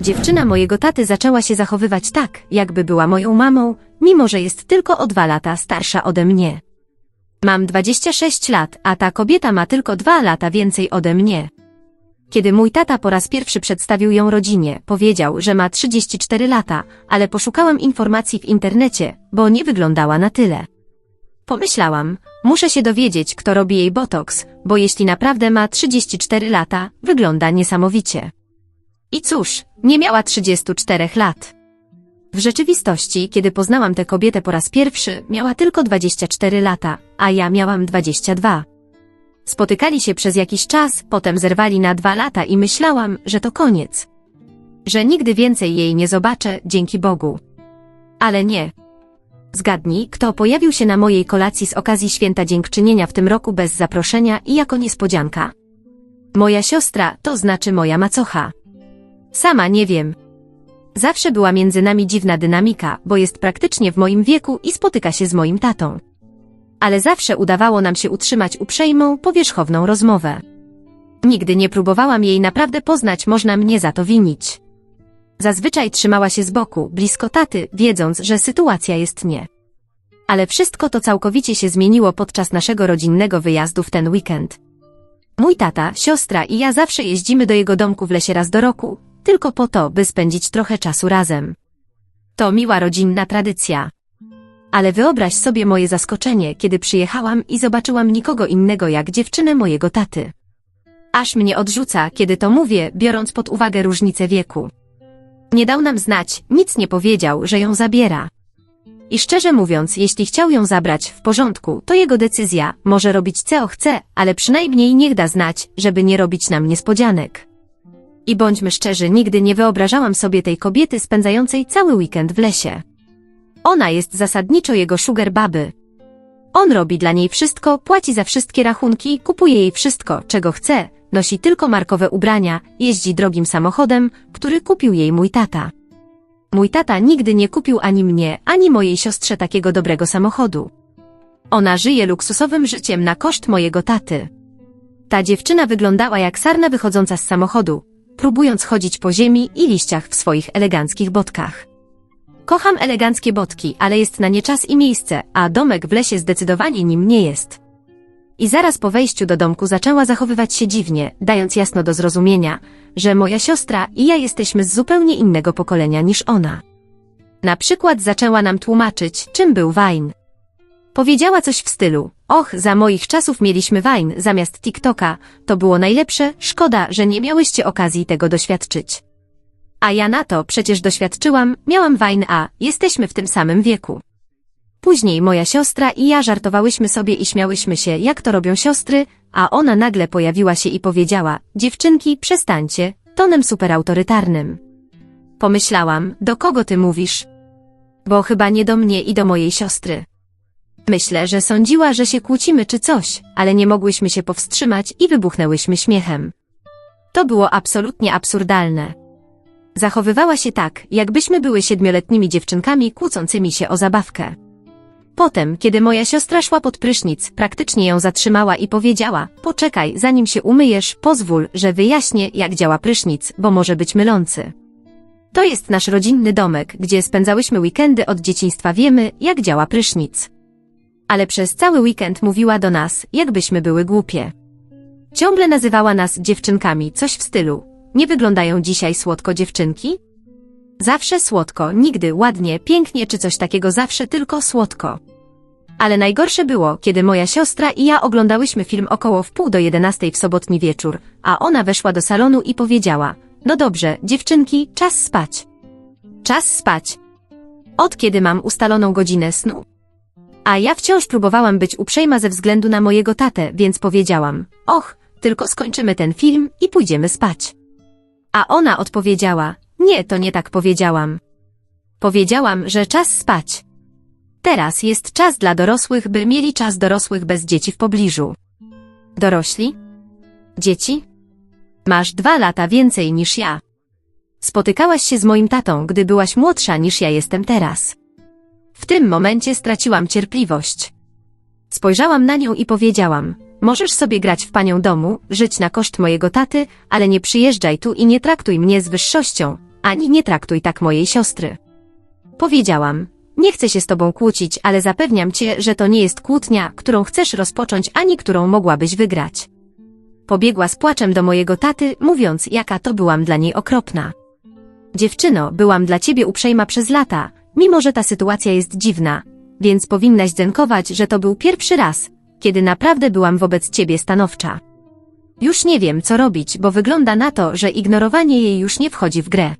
Dziewczyna mojego taty zaczęła się zachowywać tak, jakby była moją mamą, mimo że jest tylko o dwa lata starsza ode mnie. Mam 26 lat, a ta kobieta ma tylko dwa lata więcej ode mnie. Kiedy mój tata po raz pierwszy przedstawił ją rodzinie, powiedział, że ma 34 lata, ale poszukałam informacji w internecie, bo nie wyglądała na tyle. Pomyślałam, muszę się dowiedzieć, kto robi jej botoks, bo jeśli naprawdę ma 34 lata, wygląda niesamowicie. I cóż, nie miała 34 lat. W rzeczywistości, kiedy poznałam tę kobietę po raz pierwszy, miała tylko 24 lata, a ja miałam 22. Spotykali się przez jakiś czas, potem zerwali na dwa lata i myślałam, że to koniec. Że nigdy więcej jej nie zobaczę, dzięki Bogu. Ale nie. Zgadnij, kto pojawił się na mojej kolacji z okazji Święta Dziękczynienia w tym roku bez zaproszenia i jako niespodzianka. Moja siostra, to znaczy moja macocha. Sama nie wiem. Zawsze była między nami dziwna dynamika, bo jest praktycznie w moim wieku i spotyka się z moim tatą. Ale zawsze udawało nam się utrzymać uprzejmą, powierzchowną rozmowę. Nigdy nie próbowałam jej naprawdę poznać, można mnie za to winić. Zazwyczaj trzymała się z boku, blisko taty, wiedząc, że sytuacja jest nie. Ale wszystko to całkowicie się zmieniło podczas naszego rodzinnego wyjazdu w ten weekend. Mój tata, siostra i ja zawsze jeździmy do jego domku w lesie raz do roku, tylko po to, by spędzić trochę czasu razem. To miła rodzinna tradycja. Ale wyobraź sobie moje zaskoczenie, kiedy przyjechałam i zobaczyłam nikogo innego jak dziewczynę mojego taty. Aż mnie odrzuca, kiedy to mówię, biorąc pod uwagę różnicę wieku. Nie dał nam znać, nic nie powiedział, że ją zabiera. I szczerze mówiąc, jeśli chciał ją zabrać w porządku, to jego decyzja, może robić co chce, ale przynajmniej niech da znać, żeby nie robić nam niespodzianek. I bądźmy szczerzy, nigdy nie wyobrażałam sobie tej kobiety spędzającej cały weekend w lesie. Ona jest zasadniczo jego sugar baby. On robi dla niej wszystko, płaci za wszystkie rachunki, kupuje jej wszystko, czego chce, nosi tylko markowe ubrania, jeździ drogim samochodem, który kupił jej mój tata. Mój tata nigdy nie kupił ani mnie, ani mojej siostrze takiego dobrego samochodu. Ona żyje luksusowym życiem na koszt mojego taty. Ta dziewczyna wyglądała jak sarna wychodząca z samochodu, próbując chodzić po ziemi i liściach w swoich eleganckich botkach. Kocham eleganckie botki, ale jest na nie czas i miejsce, a domek w lesie zdecydowanie nim nie jest. I zaraz po wejściu do domku zaczęła zachowywać się dziwnie, dając jasno do zrozumienia, że moja siostra i ja jesteśmy z zupełnie innego pokolenia niż ona. Na przykład zaczęła nam tłumaczyć, czym był Vine. Powiedziała coś w stylu, och, za moich czasów mieliśmy Vine zamiast TikToka, to było najlepsze, szkoda, że nie miałyście okazji tego doświadczyć. A ja na to przecież doświadczyłam, miałam Vine a, jesteśmy w tym samym wieku. Później moja siostra i ja żartowałyśmy sobie i śmiałyśmy się, jak to robią siostry, a ona nagle pojawiła się i powiedziała, dziewczynki, przestańcie, tonem superautorytarnym. Pomyślałam, do kogo ty mówisz? Bo chyba nie do mnie i do mojej siostry. Myślę, że sądziła, że się kłócimy czy coś, ale nie mogłyśmy się powstrzymać i wybuchnęłyśmy śmiechem. To było absolutnie absurdalne. Zachowywała się tak, jakbyśmy były siedmioletnimi dziewczynkami kłócącymi się o zabawkę. Potem, kiedy moja siostra szła pod prysznic, praktycznie ją zatrzymała i powiedziała, poczekaj, zanim się umyjesz, pozwól, że wyjaśnię, jak działa prysznic, bo może być mylący. To jest nasz rodzinny domek, gdzie spędzałyśmy weekendy od dzieciństwa wiemy, jak działa prysznic. Ale przez cały weekend mówiła do nas, jakbyśmy były głupie. Ciągle nazywała nas dziewczynkami, coś w stylu, nie wyglądają dzisiaj słodko dziewczynki? Zawsze słodko, nigdy ładnie, pięknie czy coś takiego, zawsze tylko słodko. Ale najgorsze było, kiedy moja siostra i ja oglądałyśmy film około w pół do jedenastej w sobotni wieczór, a ona weszła do salonu i powiedziała, no dobrze, dziewczynki, czas spać. Czas spać. Od kiedy mam ustaloną godzinę snu? A ja wciąż próbowałam być uprzejma ze względu na mojego tatę, więc powiedziałam, och, tylko skończymy ten film i pójdziemy spać. A ona odpowiedziała, nie, to nie tak powiedziałam. Powiedziałam, że czas spać. Teraz jest czas dla dorosłych, by mieli czas dorosłych bez dzieci w pobliżu. Dorośli? Dzieci? Masz dwa lata więcej niż ja. Spotykałaś się z moim tatą, gdy byłaś młodsza niż ja jestem teraz. W tym momencie straciłam cierpliwość. Spojrzałam na nią i powiedziałam, możesz sobie grać w panią domu, żyć na koszt mojego taty, ale nie przyjeżdżaj tu i nie traktuj mnie z wyższością, Ani nie traktuj tak mojej siostry. Powiedziałam, nie chcę się z tobą kłócić, ale zapewniam cię, że to nie jest kłótnia, którą chcesz rozpocząć, ani którą mogłabyś wygrać. Pobiegła z płaczem do mojego taty, mówiąc, jaka to byłam dla niej okropna. Dziewczyno, byłam dla ciebie uprzejma przez lata, mimo że ta sytuacja jest dziwna, więc powinnaś dzenkować, że to był pierwszy raz, kiedy naprawdę byłam wobec ciebie stanowcza. Już nie wiem, co robić, bo wygląda na to, że ignorowanie jej już nie wchodzi w grę.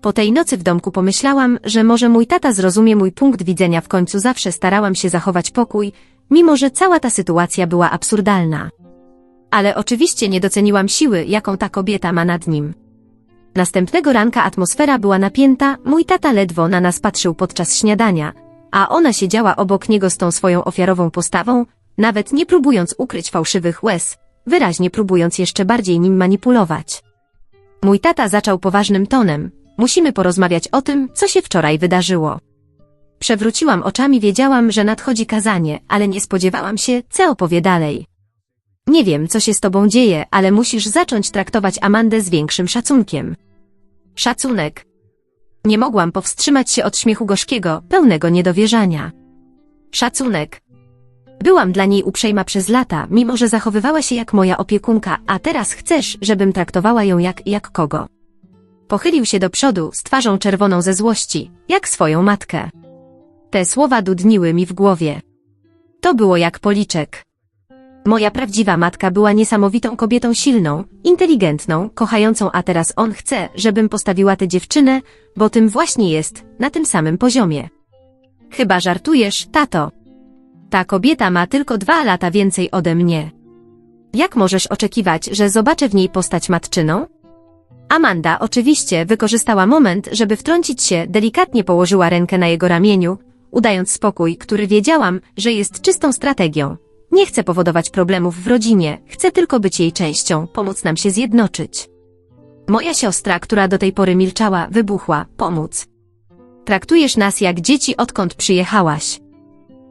Po tej nocy w domku pomyślałam, że może mój tata zrozumie mój punkt widzenia w końcu zawsze starałam się zachować pokój, mimo że cała ta sytuacja była absurdalna. Ale oczywiście nie doceniłam siły, jaką ta kobieta ma nad nim. Następnego ranka atmosfera była napięta, mój tata ledwo na nas patrzył podczas śniadania, a ona siedziała obok niego z tą swoją ofiarową postawą, nawet nie próbując ukryć fałszywych łez, wyraźnie próbując jeszcze bardziej nim manipulować. Mój tata zaczął poważnym tonem, musimy porozmawiać o tym, co się wczoraj wydarzyło. Przewróciłam oczami, wiedziałam, że nadchodzi kazanie, ale nie spodziewałam się, co opowie dalej. Nie wiem, co się z tobą dzieje, ale musisz zacząć traktować Amandę z większym szacunkiem. Szacunek. Nie mogłam powstrzymać się od śmiechu gorzkiego, pełnego niedowierzania. Szacunek. Byłam dla niej uprzejma przez lata, mimo że zachowywała się jak moja opiekunka, a teraz chcesz, żebym traktowała ją jak, jak kogo. Pochylił się do przodu, z twarzą czerwoną ze złości, jak swoją matkę. Te słowa dudniły mi w głowie. To było jak policzek. Moja prawdziwa matka była niesamowitą kobietą silną, inteligentną, kochającą, a teraz on chce, żebym postawiła tę dziewczynę, bo tym właśnie jest, na tym samym poziomie. Chyba żartujesz, tato. Ta kobieta ma tylko dwa lata więcej ode mnie. Jak możesz oczekiwać, że zobaczę w niej postać matczyną? Amanda oczywiście wykorzystała moment, żeby wtrącić się, delikatnie położyła rękę na jego ramieniu, udając spokój, który wiedziałam, że jest czystą strategią. Nie chcę powodować problemów w rodzinie, chcę tylko być jej częścią, pomóc nam się zjednoczyć. Moja siostra, która do tej pory milczała, wybuchła, pomóc. Traktujesz nas jak dzieci odkąd przyjechałaś.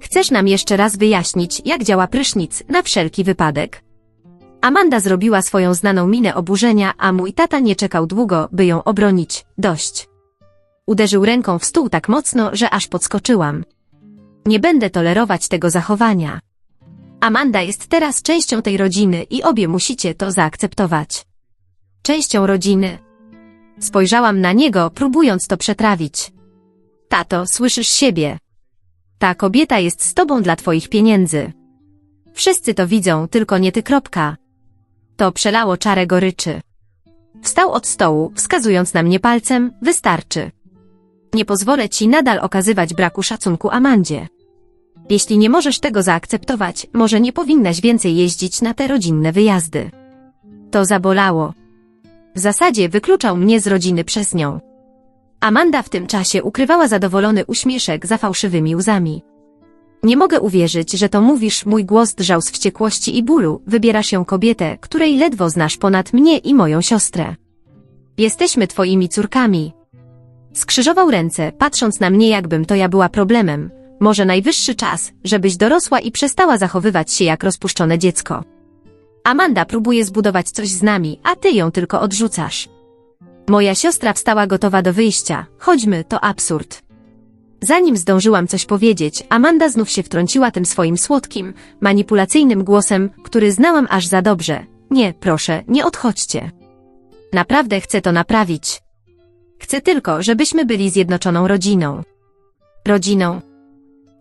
Chcesz nam jeszcze raz wyjaśnić, jak działa prysznic, na wszelki wypadek? Amanda zrobiła swoją znaną minę oburzenia, a mój tata nie czekał długo, by ją obronić. Dość. Uderzył ręką w stół tak mocno, że aż podskoczyłam. Nie będę tolerować tego zachowania. Amanda jest teraz częścią tej rodziny i obie musicie to zaakceptować. Częścią rodziny. Spojrzałam na niego, próbując to przetrawić. Tato, słyszysz siebie. Ta kobieta jest z tobą dla twoich pieniędzy. Wszyscy to widzą, tylko nie ty kropka. To przelało czarę goryczy. Wstał od stołu, wskazując na mnie palcem, wystarczy. Nie pozwolę ci nadal okazywać braku szacunku Amandzie. Jeśli nie możesz tego zaakceptować, może nie powinnaś więcej jeździć na te rodzinne wyjazdy. To zabolało. W zasadzie wykluczał mnie z rodziny przez nią. Amanda w tym czasie ukrywała zadowolony uśmieszek za fałszywymi łzami. Nie mogę uwierzyć, że to mówisz, mój głos drżał z wściekłości i bólu, wybierasz ją kobietę, której ledwo znasz ponad mnie i moją siostrę. Jesteśmy twoimi córkami. Skrzyżował ręce, patrząc na mnie jakbym to ja była problemem. Może najwyższy czas, żebyś dorosła i przestała zachowywać się jak rozpuszczone dziecko. Amanda próbuje zbudować coś z nami, a ty ją tylko odrzucasz. Moja siostra wstała gotowa do wyjścia. Chodźmy, to absurd. Zanim zdążyłam coś powiedzieć, Amanda znów się wtrąciła tym swoim słodkim, manipulacyjnym głosem, który znałam aż za dobrze. Nie, proszę, nie odchodźcie. Naprawdę chcę to naprawić. Chcę tylko, żebyśmy byli zjednoczoną rodziną. Rodziną.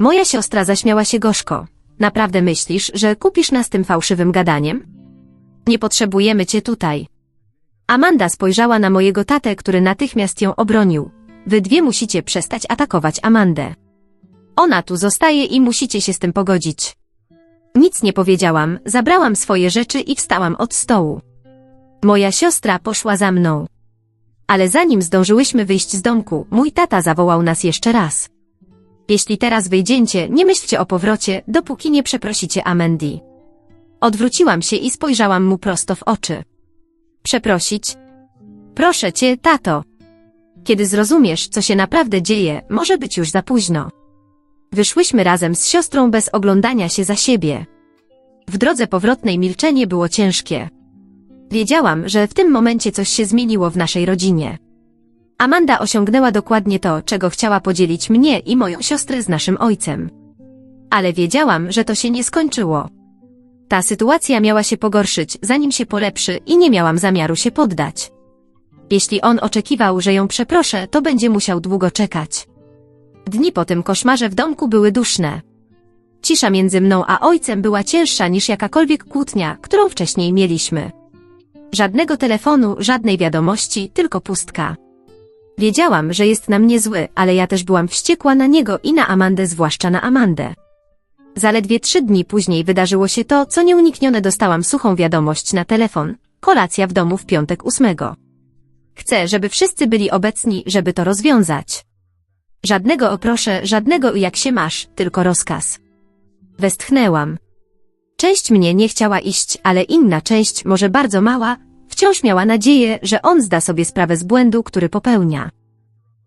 Moja siostra zaśmiała się gorzko. Naprawdę myślisz, że kupisz nas tym fałszywym gadaniem? Nie potrzebujemy cię tutaj. Amanda spojrzała na mojego tatę, który natychmiast ją obronił. Wy dwie musicie przestać atakować Amandę. Ona tu zostaje i musicie się z tym pogodzić. Nic nie powiedziałam, zabrałam swoje rzeczy i wstałam od stołu. Moja siostra poszła za mną. Ale zanim zdążyłyśmy wyjść z domku, mój tata zawołał nas jeszcze raz. Jeśli teraz wyjdziecie, nie myślcie o powrocie, dopóki nie przeprosicie Amendi. Odwróciłam się i spojrzałam mu prosto w oczy. Przeprosić? Proszę cię, tato. Kiedy zrozumiesz, co się naprawdę dzieje, może być już za późno. Wyszłyśmy razem z siostrą bez oglądania się za siebie. W drodze powrotnej milczenie było ciężkie. Wiedziałam, że w tym momencie coś się zmieniło w naszej rodzinie. Amanda osiągnęła dokładnie to, czego chciała podzielić mnie i moją siostrę z naszym ojcem. Ale wiedziałam, że to się nie skończyło. Ta sytuacja miała się pogorszyć, zanim się polepszy i nie miałam zamiaru się poddać. Jeśli on oczekiwał, że ją przeproszę, to będzie musiał długo czekać. Dni po tym koszmarze w domku były duszne. Cisza między mną a ojcem była cięższa niż jakakolwiek kłótnia, którą wcześniej mieliśmy. Żadnego telefonu, żadnej wiadomości, tylko pustka. Wiedziałam, że jest na mnie zły, ale ja też byłam wściekła na niego i na Amandę, zwłaszcza na Amandę. Zaledwie trzy dni później wydarzyło się to, co nieuniknione dostałam suchą wiadomość na telefon. Kolacja w domu w piątek ósmego. Chcę, żeby wszyscy byli obecni, żeby to rozwiązać. Żadnego oproszę, żadnego jak się masz, tylko rozkaz. Westchnęłam. Część mnie nie chciała iść, ale inna część, może bardzo mała, wciąż miała nadzieję, że on zda sobie sprawę z błędu, który popełnia.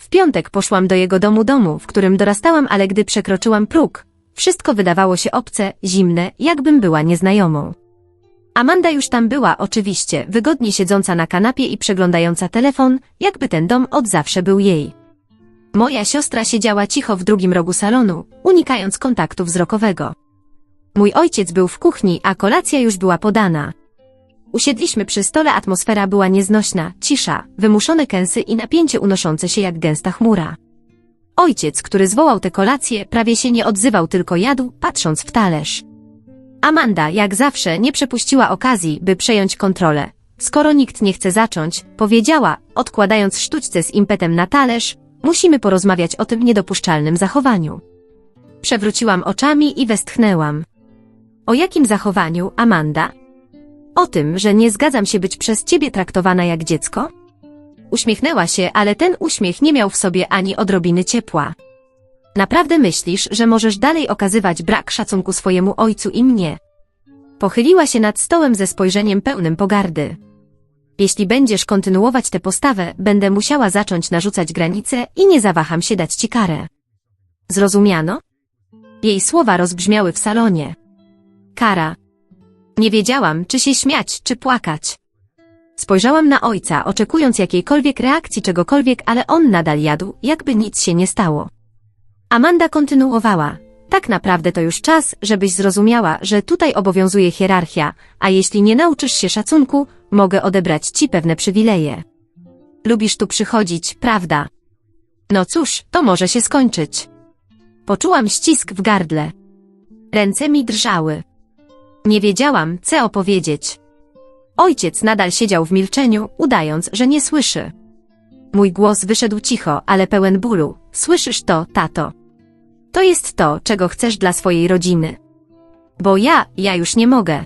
W piątek poszłam do jego domu domu, w którym dorastałam, ale gdy przekroczyłam próg, wszystko wydawało się obce, zimne, jakbym była nieznajomą. Amanda już tam była, oczywiście, wygodnie siedząca na kanapie i przeglądająca telefon, jakby ten dom od zawsze był jej. Moja siostra siedziała cicho w drugim rogu salonu, unikając kontaktu wzrokowego. Mój ojciec był w kuchni, a kolacja już była podana. Usiedliśmy przy stole, atmosfera była nieznośna, cisza, wymuszone kęsy i napięcie unoszące się jak gęsta chmura. Ojciec, który zwołał tę kolację, prawie się nie odzywał, tylko jadł, patrząc w talerz. Amanda, jak zawsze, nie przepuściła okazji, by przejąć kontrolę. Skoro nikt nie chce zacząć, powiedziała, odkładając sztućce z impetem na talerz, musimy porozmawiać o tym niedopuszczalnym zachowaniu. Przewróciłam oczami i westchnęłam. O jakim zachowaniu, Amanda? O tym, że nie zgadzam się być przez ciebie traktowana jak dziecko? Uśmiechnęła się, ale ten uśmiech nie miał w sobie ani odrobiny ciepła. Naprawdę myślisz, że możesz dalej okazywać brak szacunku swojemu ojcu i mnie? Pochyliła się nad stołem ze spojrzeniem pełnym pogardy. Jeśli będziesz kontynuować tę postawę, będę musiała zacząć narzucać granice i nie zawaham się dać ci karę. Zrozumiano? Jej słowa rozbrzmiały w salonie. Kara. Nie wiedziałam, czy się śmiać, czy płakać. Spojrzałam na ojca, oczekując jakiejkolwiek reakcji czegokolwiek, ale on nadal jadł, jakby nic się nie stało. Amanda kontynuowała. Tak naprawdę to już czas, żebyś zrozumiała, że tutaj obowiązuje hierarchia, a jeśli nie nauczysz się szacunku, mogę odebrać ci pewne przywileje. Lubisz tu przychodzić, prawda? No cóż, to może się skończyć. Poczułam ścisk w gardle. Ręce mi drżały. Nie wiedziałam, co opowiedzieć. Ojciec nadal siedział w milczeniu, udając, że nie słyszy. Mój głos wyszedł cicho, ale pełen bólu. Słyszysz to, tato? To jest to, czego chcesz dla swojej rodziny. Bo ja, ja już nie mogę.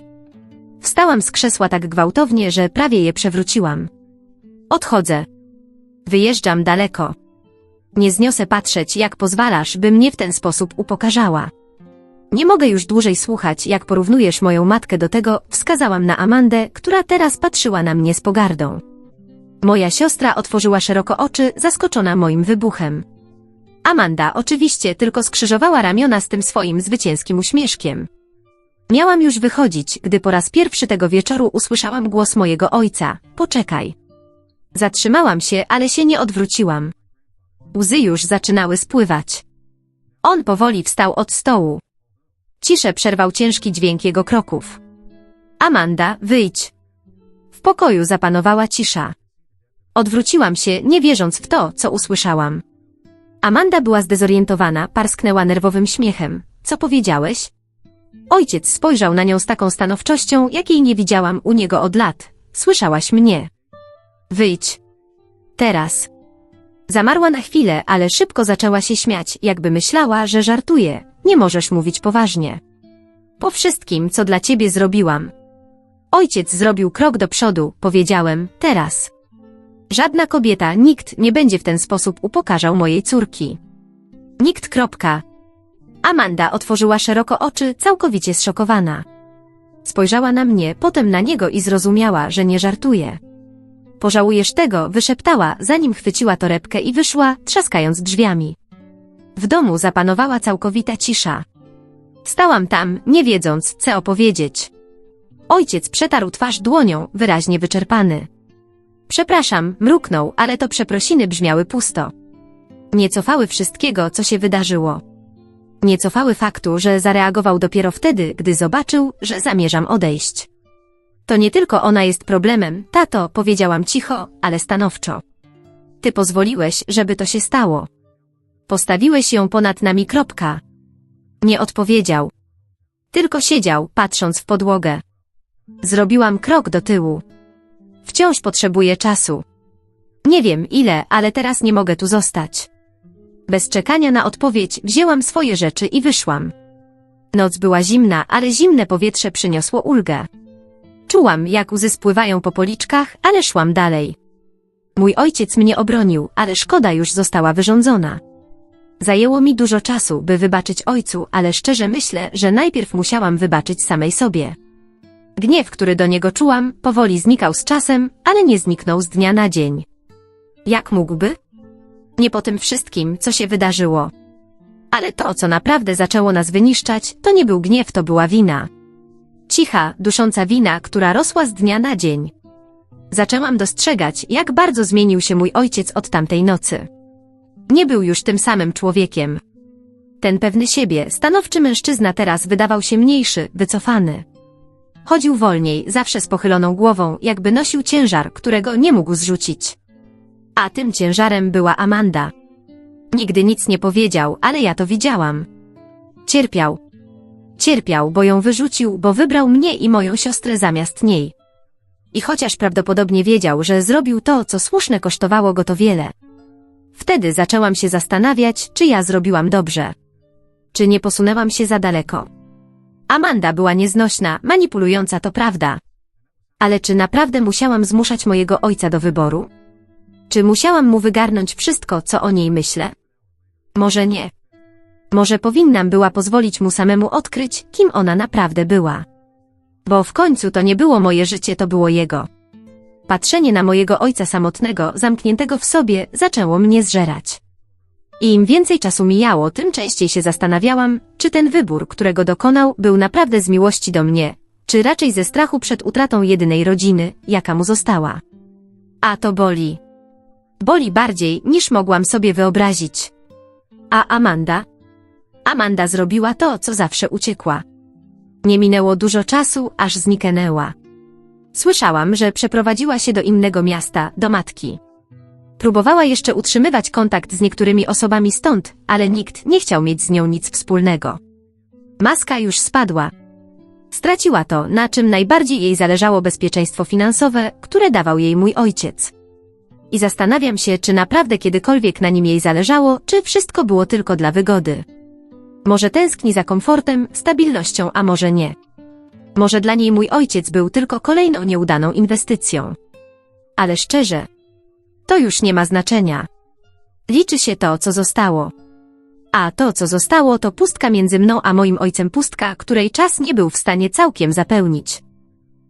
Wstałam z krzesła tak gwałtownie, że prawie je przewróciłam. Odchodzę. Wyjeżdżam daleko. Nie zniosę patrzeć, jak pozwalasz, by mnie w ten sposób upokarzała. Nie mogę już dłużej słuchać, jak porównujesz moją matkę do tego, wskazałam na Amandę, która teraz patrzyła na mnie z pogardą. Moja siostra otworzyła szeroko oczy, zaskoczona moim wybuchem. Amanda oczywiście tylko skrzyżowała ramiona z tym swoim zwycięskim uśmieszkiem. Miałam już wychodzić, gdy po raz pierwszy tego wieczoru usłyszałam głos mojego ojca. Poczekaj. Zatrzymałam się, ale się nie odwróciłam. Łzy już zaczynały spływać. On powoli wstał od stołu. Ciszę przerwał ciężki dźwięk jego kroków. Amanda, wyjdź. W pokoju zapanowała cisza. Odwróciłam się, nie wierząc w to, co usłyszałam. Amanda była zdezorientowana, parsknęła nerwowym śmiechem. Co powiedziałeś? Ojciec spojrzał na nią z taką stanowczością, jakiej nie widziałam u niego od lat. Słyszałaś mnie. Wyjdź. Teraz. Zamarła na chwilę, ale szybko zaczęła się śmiać, jakby myślała, że żartuje. Nie możesz mówić poważnie. Po wszystkim, co dla ciebie zrobiłam. Ojciec zrobił krok do przodu, powiedziałem, teraz. Żadna kobieta, nikt nie będzie w ten sposób upokarzał mojej córki. Nikt. Kropka. Amanda otworzyła szeroko oczy, całkowicie zszokowana. Spojrzała na mnie, potem na niego i zrozumiała, że nie żartuje. Pożałujesz tego, wyszeptała, zanim chwyciła torebkę i wyszła, trzaskając drzwiami. W domu zapanowała całkowita cisza. Stałam tam, nie wiedząc, co opowiedzieć. Ojciec przetarł twarz dłonią, wyraźnie wyczerpany. Przepraszam, mruknął, ale to przeprosiny brzmiały pusto. Nie cofały wszystkiego, co się wydarzyło. Nie cofały faktu, że zareagował dopiero wtedy, gdy zobaczył, że zamierzam odejść. To nie tylko ona jest problemem, tato, powiedziałam cicho, ale stanowczo. Ty pozwoliłeś, żeby to się stało. Postawiłeś ją ponad nami kropka. Nie odpowiedział. Tylko siedział, patrząc w podłogę. Zrobiłam krok do tyłu. Wciąż potrzebuję czasu. Nie wiem ile, ale teraz nie mogę tu zostać. Bez czekania na odpowiedź wzięłam swoje rzeczy i wyszłam. Noc była zimna, ale zimne powietrze przyniosło ulgę. Czułam, jak łzy spływają po policzkach, ale szłam dalej. Mój ojciec mnie obronił, ale szkoda już została wyrządzona. Zajęło mi dużo czasu, by wybaczyć ojcu, ale szczerze myślę, że najpierw musiałam wybaczyć samej sobie. Gniew, który do niego czułam, powoli znikał z czasem, ale nie zniknął z dnia na dzień. Jak mógłby? Nie po tym wszystkim, co się wydarzyło. Ale to, co naprawdę zaczęło nas wyniszczać, to nie był gniew, to była wina. Cicha, dusząca wina, która rosła z dnia na dzień. Zaczęłam dostrzegać, jak bardzo zmienił się mój ojciec od tamtej nocy. Nie był już tym samym człowiekiem. Ten pewny siebie, stanowczy mężczyzna teraz wydawał się mniejszy, wycofany. Chodził wolniej, zawsze z pochyloną głową, jakby nosił ciężar, którego nie mógł zrzucić. A tym ciężarem była Amanda. Nigdy nic nie powiedział, ale ja to widziałam. Cierpiał. Cierpiał, bo ją wyrzucił, bo wybrał mnie i moją siostrę zamiast niej. I chociaż prawdopodobnie wiedział, że zrobił to, co słuszne kosztowało go to wiele. Wtedy zaczęłam się zastanawiać, czy ja zrobiłam dobrze. Czy nie posunęłam się za daleko. Amanda była nieznośna, manipulująca, to prawda. Ale czy naprawdę musiałam zmuszać mojego ojca do wyboru? Czy musiałam mu wygarnąć wszystko, co o niej myślę? Może nie. Może powinnam była pozwolić mu samemu odkryć, kim ona naprawdę była. Bo w końcu to nie było moje życie, to było jego. Patrzenie na mojego ojca samotnego, zamkniętego w sobie, zaczęło mnie zżerać. I im więcej czasu mijało, tym częściej się zastanawiałam, czy ten wybór, którego dokonał, był naprawdę z miłości do mnie, czy raczej ze strachu przed utratą jedynej rodziny, jaka mu została. A to boli. Boli bardziej, niż mogłam sobie wyobrazić. A Amanda? Amanda zrobiła to, co zawsze uciekła. Nie minęło dużo czasu, aż zniknęła. Słyszałam, że przeprowadziła się do innego miasta, do matki. Próbowała jeszcze utrzymywać kontakt z niektórymi osobami stąd, ale nikt nie chciał mieć z nią nic wspólnego. Maska już spadła. Straciła to, na czym najbardziej jej zależało bezpieczeństwo finansowe, które dawał jej mój ojciec. I zastanawiam się, czy naprawdę kiedykolwiek na nim jej zależało, czy wszystko było tylko dla wygody. Może tęskni za komfortem, stabilnością, a może nie. Może dla niej mój ojciec był tylko kolejną nieudaną inwestycją. Ale szczerze, to już nie ma znaczenia. Liczy się to, co zostało. A to, co zostało, to pustka między mną a moim ojcem pustka, której czas nie był w stanie całkiem zapełnić.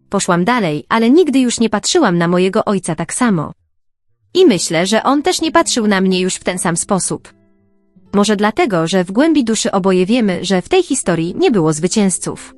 Poszłam dalej, ale nigdy już nie patrzyłam na mojego ojca tak samo. I myślę, że on też nie patrzył na mnie już w ten sam sposób. Może dlatego, że w głębi duszy oboje wiemy, że w tej historii nie było zwycięzców.